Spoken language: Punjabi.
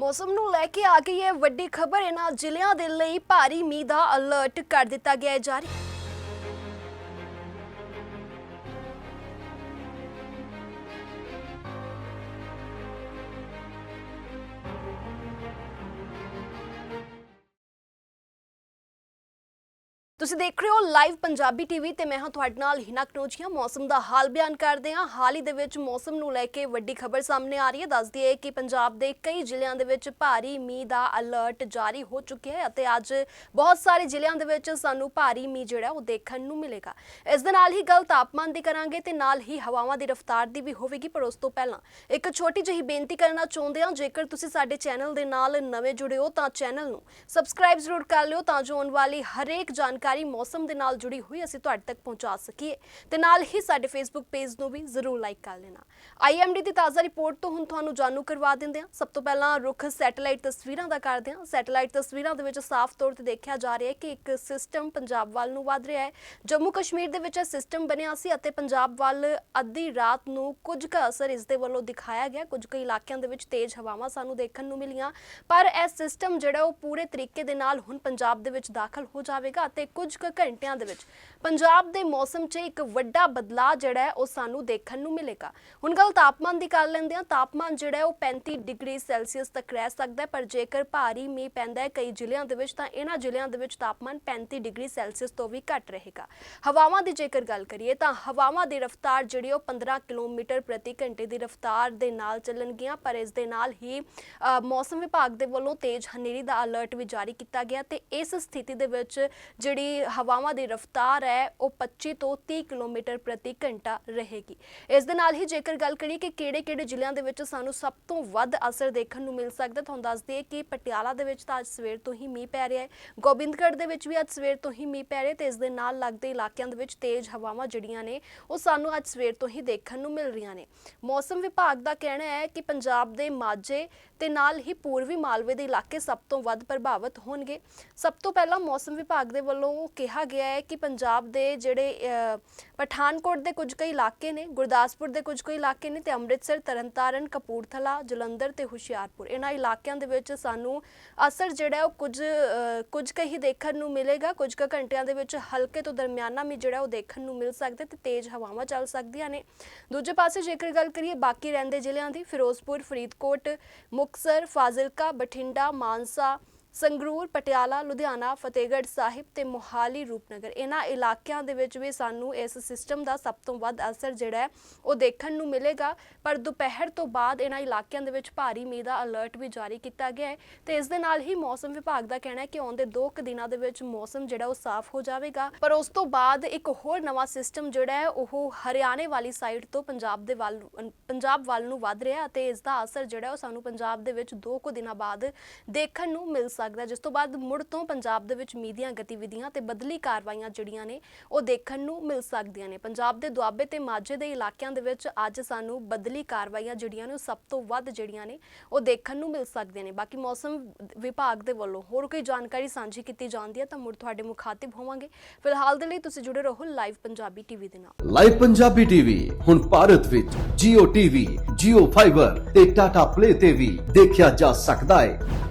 ਮੌਸਮ ਨੂੰ ਲੈ ਕੇ ਆ ਗਈ ਹੈ ਵੱਡੀ ਖਬਰ। ਇਹਨਾਂ ਜ਼ਿਲ੍ਹਿਆਂ ਦੇ ਲਈ ਭਾਰੀ ਮੀਂਹ ਦਾ ਅਲਰਟ ਕਰ ਦਿੱਤਾ ਗਿਆ ਹੈ ਜਾਰੀ। ਤੁਸੀਂ ਦੇਖ ਰਹੇ ਹੋ ਲਾਈਵ ਪੰਜਾਬੀ ਟੀਵੀ ਤੇ ਮੈਂ ਹਾਂ ਤੁਹਾਡੇ ਨਾਲ ਹਿਨਾ ਕਨੋਜੀਆ। ਮੌਸਮ ਦਾ ਹਾਲ ਬਿਆਨ ਕਰਦੇ ਹਾਂ। ਹਾਲ ਹੀ ਦੇ ਵਿੱਚ ਮੌਸਮ ਨੂੰ ਲੈ ਕੇ ਵੱਡੀ ਖਬਰ ਸਾਹਮਣੇ ਆ ਰਹੀ ਹੈ। ਦੱਸਦੀ ਹੈ ਕਿ ਪੰਜਾਬ ਦੇ ਕਈ ਜ਼ਿਲ੍ਹਿਆਂ ਦੇ ਵਿੱਚ ਭਾਰੀ ਮੀਂਹ ਦਾ ਅਲਰਟ ਜਾਰੀ ਹੋ ਚੁੱਕਿਆ ਹੈ ਅਤੇ ਅੱਜ ਬਹੁਤ ਸਾਰੇ ਜ਼ਿਲ੍ਹਿਆਂ ਦੇ ਵਿੱਚ ਸਾਨੂੰ ਭਾਰੀ ਮੀਂਹ ਜਿਹੜਾ ਉਹ ਦੇਖਣ ਨੂੰ ਮਿਲੇਗਾ। ਇਸ ਦੇ ਨਾਲ ਹੀ ਗੱਲ ਤਾਪਮਾਨ ਦੀ ਕਰਾਂਗੇ ਤੇ ਨਾਲ ਹੀ ਹਵਾਵਾਂ ਦੀ ਰਫ਼ਤਾਰ ਦੀ ਵੀ ਹੋਵੇਗੀ, ਪਰ ਉਸ ਤੋਂ ਪਹਿਲਾਂ ਇੱਕ ਛੋਟੀ ਜਿਹੀ ਬੇਨਤੀ ਕਰਨਾ ਚਾਹੁੰਦੇ ਹਾਂ। ਜੇਕਰ ਤੁਸੀਂ ਸਾਡੇ ਚੈਨਲ ਦੇ ਨਾਲ ਨਵੇਂ ਜੁੜੇ ਹੋ ਤਾਂ ਚੈਨਲ ਨੂੰ ਸਬਸਕ੍ਰਾਈਬ ਜ਼ਰੂਰ ਕਰ ਲਿਓ ਤਾਂ ਜੋ ਆਉਣ ਵਾਲੀ ਹਰੇਕ ਜਾਣਕਾਰੀ ਮੌਸਮ ਦੇ ਨਾਲ ਜੁੜੀ ਹੋਈ ਅਸੀਂ ਤੁਹਾਡੇ ਤੱਕ ਪਹੁੰਚਾ ਸਕੀਏ। ਤੇ ਨਾਲ ਹੀ ਸਾਡੇ ਫੇਸਬੁੱਕ ਪੇਜ ਨੂੰ ਵੀ ਜ਼ਰੂਰ ਲਾਈਕ ਕਰ ਲੈਣਾ। ਆਈਐਮਡੀ ਦੀ ਤਾਜ਼ਾ ਰਿਪੋਰਟ ਤੋਂ ਹੁਣ ਤੁਹਾਨੂੰ ਜਾਣੂ ਕਰਵਾ ਦਿੰਦੇ ਹਾਂ। ਸਭ ਤੋਂ ਪਹਿਲਾਂ ਰੁੱਖ ਸੈਟੇਲਾਈਟ ਤਸਵੀਰਾਂ ਦਾ ਕਰਦੇ ਹਾਂ। ਸੈਟੇਲਾਈਟ ਤਸਵੀਰਾਂ ਦੇ ਵਿੱਚ ਸਾਫ਼ ਤੌਰ ਤੇ ਦੇਖਿਆ ਜਾ ਰਿਹਾ ਹੈ ਕਿ ਇੱਕ ਸਿਸਟਮ ਪੰਜਾਬ ਵੱਲ ਨੂੰ ਵਧ ਰਿਹਾ ਹੈ। ਜੰਮੂ ਕਸ਼ਮੀਰ ਦੇ ਵਿੱਚ ਇਹ ਸਿਸਟਮ ਬਣਿਆ ਸੀ ਅਤੇ ਪੰਜਾਬ ਵੱਲ ਅੱਧੀ ਰਾਤ ਨੂੰ ਕੁਝ ਕੁ ਅਸਰ ਇਸ ਦੇ ਵੱਲੋਂ ਦਿਖਾਇਆ ਗਿਆ। ਕੁਝ ਕੁ ਇਲਾਕਿਆਂ ਦੇ ਵਿੱਚ ਤੇਜ਼ ਹਵਾਵਾਂ ਸਾਨੂੰ ਦੇਖਣ ਨੂੰ ਮਿਲੀਆਂ। ਪਰ ਇਹ ਸਿਸਟਮ ਜਿਹੜਾ ਉਹ ਪੂਰੇ ਤਰੀਕੇ ਦੇ ਨਾਲ ਹੁਣ ਪੰਜਾਬ ਦੇ ਵਿੱਚ ਦਾਖਲ ਹੋ ਜਾਵੇਗਾ ਅਤੇ ਕੁਝ ਕੁ ਘੰਟਿਆਂ ਦੇ ਵਿੱਚ। ਪੰਜਾਬ ਦੇ ਮੌਸਮ 'ਚ ਇੱਕ ਵੱਡਾ ਬਦਲਾਅ ਜਿਹੜਾ ਹੈ, ਉਹ ਸਾਨੂੰ ਦੇਖਣ ਨੂੰ ਮਿਲੇਗਾ। ਹੁਣ ਗੱਲ ਤਾਪਮਾਨ ਦੀ ਕਰ ਲੈਂਦੇ ਹਾਂ। ਤਾਪਮਾਨ ਜਿਹੜਾ ਹੈ, ਉਹ 35 ਡਿਗਰੀ ਸੈਲਸੀਅਸ ਤੱਕ ਰਹਿ ਸਕਦਾ ਹੈ, ਪਰ ਜੇਕਰ ਭਾਰੀ ਮੀਂਹ ਪੈਂਦਾ ਹੈ ਕਈ ਜ਼ਿਲ੍ਹਿਆਂ ਦੇ ਵਿੱਚ, ਤਾਂ ਇਹਨਾਂ ਜ਼ਿਲ੍ਹਿਆਂ ਦੇ ਵਿੱਚ ਤਾਪਮਾਨ 35 ਡਿਗਰੀ ਸੈਲਸੀਅਸ ਤੋਂ ਵੀ ਘੱਟ ਰਹੇਗਾ। ਹਵਾਵਾਂ ਦੀ ਜੇਕਰ ਗੱਲ ਕਰੀਏ, ਤਾਂ ਹਵਾਵਾਂ ਦੀ ਰਫ਼ਤਾਰ ਜਿਹੜੀ ਉਹ 15 ਕਿਲੋਮੀਟਰ ਪ੍ਰਤੀ ਘੰਟੇ ਦੀ ਰਫ਼ਤਾਰ ਦੇ ਨਾਲ ਚੱਲਣਗੀਆਂ, ਪਰ ਇਸ ਦੇ ਨਾਲ ਹੀ ਮੌਸਮ ਵਿਭਾਗ ਦੇ ਵੱਲੋਂ ਤੇਜ਼ ਹਨੇਰੀ ਦਾ ਅਲਰਟ ਵੀ ਜਾਰੀ ਕੀਤਾ ਗਿਆ ਤੇ ਇਸ ਸਥਿਤੀ ਦੇ ਵਿੱਚ ਜਿਹੜੀ ਹਵਾਵਾਂ ਦੀ ਰਫ਼ਤਾਰ ਹੈ, ਉਹ 25 ਤੋਂ 30 ਕਿਲੋਮੀਟਰ ਪ੍ਰਤੀ ਘੰਟਾ ਰਹੇਗੀ। ਇਸ ਦੇ ਨਾਲ ਹੀ ਜੇਕਰ ਗੱਲ ਕਰੀਏ ਕਿ ਕਿਹੜੇ-ਕਿਹੜੇ ਜ਼ਿਲ੍ਹਿਆਂ ਦੇ ਵਿੱਚ ਸਾਨੂੰ ਸਭ ਤੋਂ ਵੱਧ ਅਸਰ ਦੇਖਣ ਨੂੰ ਮਿਲ ਸਕਦਾ, ਤੁਹਾਨੂੰ ਦੱਸ ਦਈਏ ਕਿ ਪਟਿਆਲਾ ਦੇ ਵਿੱਚ ਤਾਂ ਅੱਜ ਸਵੇਰ ਤੋਂ ਹੀ ਮੀਂਹ ਪੈ ਰਿਹਾ ਹੈ। ਗੋਬਿੰਦਗੜ੍ਹ ਦੇ ਵਿੱਚ ਵੀ ਅੱਜ ਸਵੇਰ ਤੋਂ ਹੀ ਮੀਂਹ ਪੈ ਰਿਹਾ ਤੇ ਇਸ ਦੇ ਨਾਲ ਲੱਗਦੇ ਇਲਾਕਿਆਂ ਦੇ ਵਿੱਚ ਤੇਜ਼ ਹਵਾਵਾਂ ਜਿਹੜੀਆਂ ਨੇ, ਉਹ ਸਾਨੂੰ ਅੱਜ ਸਵੇਰ ਤੋਂ ਹੀ ਦੇਖਣ ਨੂੰ ਮਿਲ ਰਹੀਆਂ ਨੇ। ਮੌਸਮ ਵਿਭਾਗ ਦਾ ਕਹਿਣਾ ਹੈ ਕਿ ਪੰਜਾਬ ਦੇ ਮਾਝੇ ਤੇ ਨਾਲ ਹੀ ਪੂਰਬੀ ਮਾਲਵੇ ਦੇ ਇਲਾਕੇ ਸਭ ਤੋਂ ਵੱਧ ਪ੍ਰਭਾਵਿਤ ਹੋਣਗੇ। ਸਭ ਤੋਂ ਪਹਿਲਾਂ ਮੌਸਮ ਵਿਭਾਗ ਦੇ ਵੱਲੋਂ ਕਿਹਾ ਗਿਆ ਹੈ ਕਿ ਪੰਜਾਬ ਦੇ ਜਿਹੜੇ ਪਠਾਨਕੋਟ ਦੇ ਕੁਝ ਕਈ ਇਲਾਕੇ ਨੇ, ਗੁਰਦਾਸਪੁਰ ਦੇ ਕੁਝ ਕਈ ਇਲਾਕੇ ਨੇ ਤੇ ਅੰਮ੍ਰਿਤਸਰ, ਤਰਨਤਾਰਨ, ਕਪੂਰਥਲਾ, ਜਲੰਧਰ ਤੇ ਹੁਸ਼ਿਆਰਪੁਰ। ਇਹਨਾਂ ਇਲਾਕਿਆਂ ਦੇ ਵਿੱਚ ਸਾਨੂੰ ਅਸਰ ਜਿਹੜਾ ਉਹ ਕੁਝ ਕੁਝ ਕੁ ਦੇਖਣ ਨੂੰ ਮਿਲੇਗਾ, ਕੁਝ ਕੁ ਘੰਟਿਆਂ ਦੇ ਵਿੱਚ ਹਲਕੇ ਤੋਂ ਦਰਮਿਆਨਾ ਮੀਂਹ ਜਿਹੜਾ ਉਹ ਦੇਖਣ ਨੂੰ ਮਿਲ ਸਕਦਾ ਤੇ ਤੇਜ਼ ਹਵਾਵਾਂ ਚੱਲ ਸਕਦੀਆਂ ਨੇ। ਦੂਜੇ ਪਾਸੇ ਜੇਕਰ ਗੱਲ ਕਰੀਏ ਬਾਕੀ ਰਹਿੰਦੇ ਜ਼ਿਲ੍ਹਿਆਂ ਦੀ, ਫਿਰੋਜ਼ਪੁਰ, ਫਰੀਦਕੋਟ, ਮੁਕਤਸਰ, ਫਾਜ਼ਿਲਕਾ, ਬਠਿੰਡਾ, ਮਾਨਸਾ ਸੰਗਰੂਰ, ਪਟਿਆਲਾ, ਲੁਧਿਆਣਾ, ਫਤਿਹਗੜ੍ਹ ਸਾਹਿਬ ਤੇ ਮੋਹਾਲੀ ਰੂਪਨਗਰ। ਇਹਨਾਂ ਇਲਾਕਿਆਂ ਦੇ ਵਿੱਚ ਵੀ ਸਾਨੂੰ ਇਸ ਸਿਸਟਮ ਦਾ ਸਭ ਤੋਂ ਵੱਧ ਅਸਰ ਜਿਹੜਾ ਹੈ, ਉਹ ਦੇਖਣ ਨੂੰ ਮਿਲੇਗਾ। ਪਰ ਦੁਪਹਿਰ ਤੋਂ ਬਾਅਦ ਇਹਨਾਂ ਇਲਾਕਿਆਂ ਦੇ ਵਿੱਚ ਭਾਰੀ ਮੀਂਹ ਦਾ ਅਲਰਟ ਵੀ ਜਾਰੀ ਕੀਤਾ ਗਿਆ ਹੈ ਤੇ ਇਸ ਦੇ ਨਾਲ ਹੀ ਮੌਸਮ ਵਿਭਾਗ ਦਾ ਕਹਿਣਾ ਹੈ ਕਿ ਆਉਂਦੇ 2 ਕੁ ਦਿਨਾਂ ਦੇ ਵਿੱਚ ਮੌਸਮ ਜਿਹੜਾ ਉਹ ਸਾਫ਼ ਹੋ ਜਾਵੇਗਾ। ਪਰ ਉਸ ਤੋਂ ਬਾਅਦ ਇੱਕ ਹੋਰ ਨਵਾਂ ਸਿਸਟਮ ਜਿਹੜਾ ਹੈ, ਉਹ ਹਰਿਆਣੇ ਵਾਲੀ ਸਾਈਡ ਤੋਂ ਪੰਜਾਬ ਦੇ ਵੱਲ ਪੰਜਾਬ ਵੱਲ ਨੂੰ ਵੱਧ ਰਿਹਾ ਅਤੇ ਇਸ ਦਾ ਅਸਰ ਜਿਹੜਾ ਉਹ ਸਾਨੂੰ ਪੰਜਾਬ ਦੇ ਵਿੱਚ 2 ਕੁ ਦਿਨਾਂ ਬਾਅਦ ਦੇਖਣ ਨੂੰ ਮਿਲ ਸਕਦਾ ਜਿਸ ਤੋਂ ਬਾਅਦ ਮੁੜ ਤੋਂ ਪੰਜਾਬ ਦੇ ਵਿੱਚ ਮੀਂਹ ਗਤੀਵਿਧੀਆਂ ਤੇ ਬਦਲੀ ਕਾਰਵਾਈਆਂ ਜਿਹੜੀਆਂ ਨੇ ਉਹ ਦੇਖਣ ਨੂੰ ਮਿਲ ਸਕਦੀਆਂ ਨੇ। ਪੰਜਾਬ ਦੇ ਦੁਆਬੇ ਤੇ ਮਾਝੇ ਦੇ ਇਲਾਕਿਆਂ ਦੇ ਵਿੱਚ ਅੱਜ ਸਾਨੂੰ ਬਦਲੀ ਕਾਰਵਾਈਆਂ ਜਿਹੜੀਆਂ ਨੇ ਉਹ ਸਭ ਤੋਂ ਵੱਧ ਜਿਹੜੀਆਂ ਨੇ ਉਹ ਦੇਖਣ ਨੂੰ ਮਿਲ ਸਕਦੀਆਂ ਨੇ। ਬਾਕੀ ਮੌਸਮ ਵਿਭਾਗ ਦੇ ਵੱਲੋਂ ਹੋਰ ਕੋਈ ਜਾਣਕਾਰੀ ਸਾਂਝੀ ਕੀਤੀ ਜਾਂਦੀ ਹੈ ਤਾਂ ਮੁੜ ਤੁਹਾਡੇ ਮੁਖਾਤਿਬ ਹੋਵਾਂਗੇ। ਫਿਲਹਾਲ ਦੇ ਲਈ ਤੁਸੀਂ ਜੁੜੇ ਰਹੋ ਲਾਈਵ ਪੰਜਾਬੀ ਟੀਵੀ ਦੇ ਨਾਲ। ਲਾਈਵ ਪੰਜਾਬੀ ਟੀਵੀ ਹੁਣ ਭਾਰਤ ਵਿੱਚ Jio TV, Jio Fiber ਤੇ Tata Play ਤੇ ਵੀ ਦੇਖਿਆ ਜਾ ਸਕਦਾ ਹੈ।